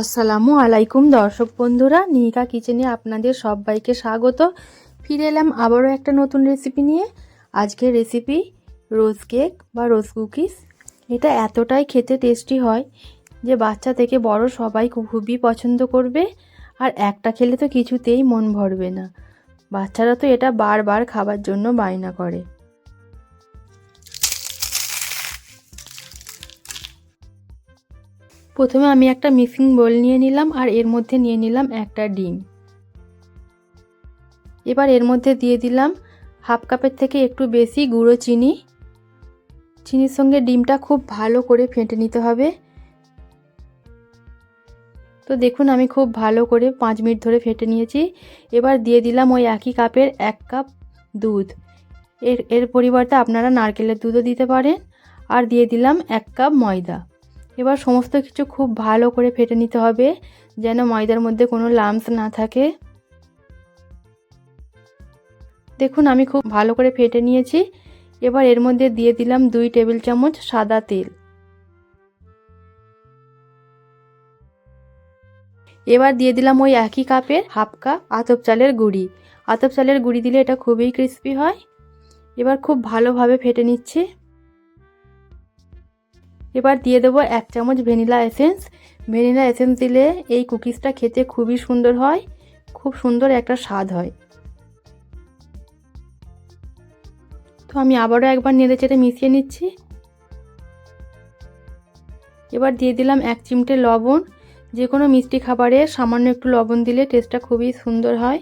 আসসালামু আলাইকুম, দর্শক বন্ধুরা। নিকা কিচেনে আপনাদের সবাইকে স্বাগত। ফিরে এলাম আবারও একটা নতুন রেসিপি নিয়ে। আজকের রেসিপি রোজ কেক বা রোজ কুকিজ এটা এতটাই খেতে টেস্টি হয় যে বাচ্চা থেকে বড় সবাই খুবই পছন্দ করবে। আর একটা খেলে তো কিছুতেই মন ভরবে না। বাচ্চারা তো এটা বারবার খাবার জন্য বায়না করে। প্রথমে আমি একটা মিক্সিং বোল নিয়ে নিলাম আর এর মধ্যে নিয়ে নিলাম একটা ডিম। এবার এর মধ্যে দিয়ে দিলাম হাফ কাপের থেকে একটু বেশি গুঁড়ো চিনি। চিনির সঙ্গে ডিমটা খুব ভালো করে ফেটে নিতে হবে। তো দেখুন আমি খুব ভালো করে পাঁচ মিনিট ধরে ফেটে নিয়েছি। এবার দিয়ে দিলাম ওই একই কাপের এক কাপ দুধ। এর এর পরিবর্তে আপনারা নারকেলের দুধও দিতে পারেন। আর দিয়ে দিলাম এক কাপ ময়দা। এবার সমস্ত কিছু খুব ভালো করে ফেটে নিতে হবে, যেন ময়দার মধ্যে কোনো লামস না থাকে। দেখুন, আমি খুব ভালো করে ফেটে নিয়েছি। এবার এর মধ্যে দিয়ে দিলাম দুই টেবিল চামচ সাদা তেল। এবার দিয়ে দিলাম ওই একই কাপের হাফ কাপ আতপ চালের গুঁড়ি। আতপ চালের গুঁড়ি দিলে এটা খুবই ক্রিস্পি হয়। এবার খুব ভালোভাবে ফেটে নিচ্ছি। এবার দিয়ে দেবো এক চামচ ভ্যানিলা এসেন্স। ভ্যানিলা এসেন্স দিলে এই কুকিজটা খেতে খুবই সুন্দর হয়, খুব সুন্দর একটা স্বাদ হয়। তো আমি আবারও একবার নেড়ে চেড়ে মিশিয়ে নিচ্ছি। এবার দিয়ে দিলাম এক চিমটে লবণ। যে কোনো মিষ্টি খাবারে সামান্য একটু লবণ দিলে টেস্টটা খুবই সুন্দর হয়।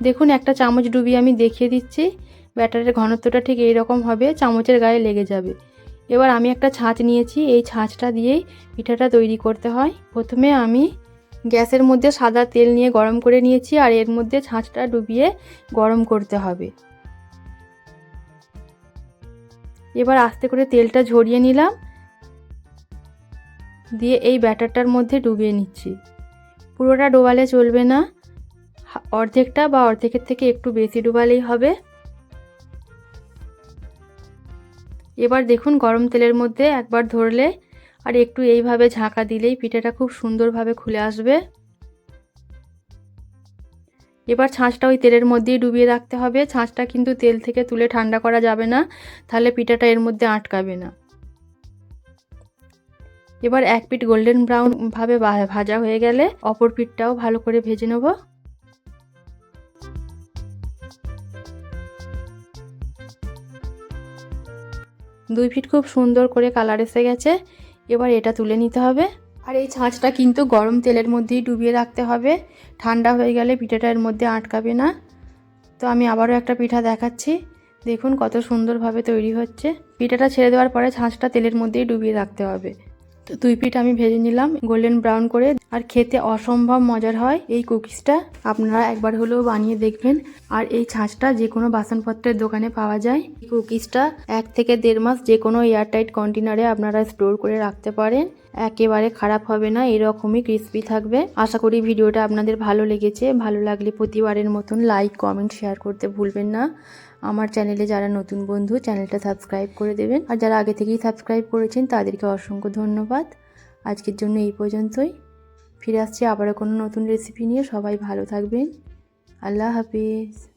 দেখুন, একটা চামচ ডুবিয়ে আমি দেখিয়ে দিচ্ছি। ব্যাটারের ঘনত্বটা ঠিক এই রকম হবে, চামচের গায়ে লেগে যাবে। এবার আমি একটা ছাঁচ নিয়েছি, এই ছাঁচটা দিয়েই পিঠাটা তৈরি করতে হয়। প্রথমে আমি গ্যাসের মধ্যে সাদা তেল নিয়ে গরম করে নিয়েছি আর এর মধ্যে ছাঁচটা ডুবিয়ে গরম করতে হবে। এবার আস্তে করে তেলটা ঝরিয়ে নিলাম। দিয়ে এই ব্যাটারটার মধ্যে ডুবিয়ে নিচ্ছি। পুরোটা ডোবালে চলবে না। অর্ধেকটা বা অর্ধেকের থেকে একটু বেশি ডুবালেই হবে। এবার দেখুন গরম তেলের মধ্যে একবার ধরলে আর একটু এইভাবে ঝাঁকা দিলেই পিঠাটা খুব সুন্দরভাবে খুলে আসবে। এবার ছাঁচটা ওই তেলের মধ্যেই ডুবিয়ে রাখতে হবে। ছাঁচটা কিন্তু তেল থেকে তুলে ঠান্ডা করা যাবে না, তাহলে পিঠাটা এর মধ্যে আটকাবে না। এবার এক পিঠ গোল্ডেন ব্রাউন ভাবে ভাজা হয়ে গেলে অপর পিঠটাও ভালো করে ভেজে নেব। দুই ফিট খুব সুন্দর করে কালার এসে গেছে। এবার এটা তুলে নিতে হবে। আর এই ছাঁচটা কিন্তু গরম তেলের মধ্যেই ডুবিয়ে রাখতে হবে। ঠান্ডা হয়ে গেলে পিঠাটা এর মধ্যে আটকাবে না। তো আমি আবারও একটা পিঠা দেখাচ্ছি। দেখুন কত সুন্দরভাবে তৈরি হচ্ছে। পিঠাটা ছেড়ে দেওয়ার পরে ছাঁচটা তেলের মধ্যেই ডুবিয়ে রাখতে হবে। তো দুই পিঠ আমি ভেজে নিলাম গোল্ডেন ব্রাউন করে। আর খেতে অসম্ভব মজার হয় এই কুকিজটা। আপনারা একবার হলেও বানিয়ে দেখবেন। আর এই ছাঁচটা যে কোনো বাসনপত্রের দোকানে পাওয়া যায়। এই কুকিজটা এক থেকে দেড় মাস যে কোনো এয়ারটাইট কন্টেনারে আপনারা স্টোর করে রাখতে পারেন। একেবারে খারাপ হবে না, এরকমই ক্রিস্পি থাকবে। আশা করি ভিডিওটা আপনাদের ভালো লেগেছে। ভালো লাগলে প্রতিবারের মতন লাইক কমেন্ট শেয়ার করতে ভুলবেন না। আমার চ্যানেলে যারা নতুন বন্ধু চ্যানেলটা সাবস্ক্রাইব করে দেবেন। আর যারা আগে থেকেই সাবস্ক্রাইব করেছেন, তাদেরকে অসংখ্য ধন্যবাদ। আজকের জন্য এই পর্যন্তই। ফিরে আসছি আবারও কোনো নতুন রেসিপি নিয়ে। সবাই ভালো থাকবেন। আল্লাহ হাফিজ।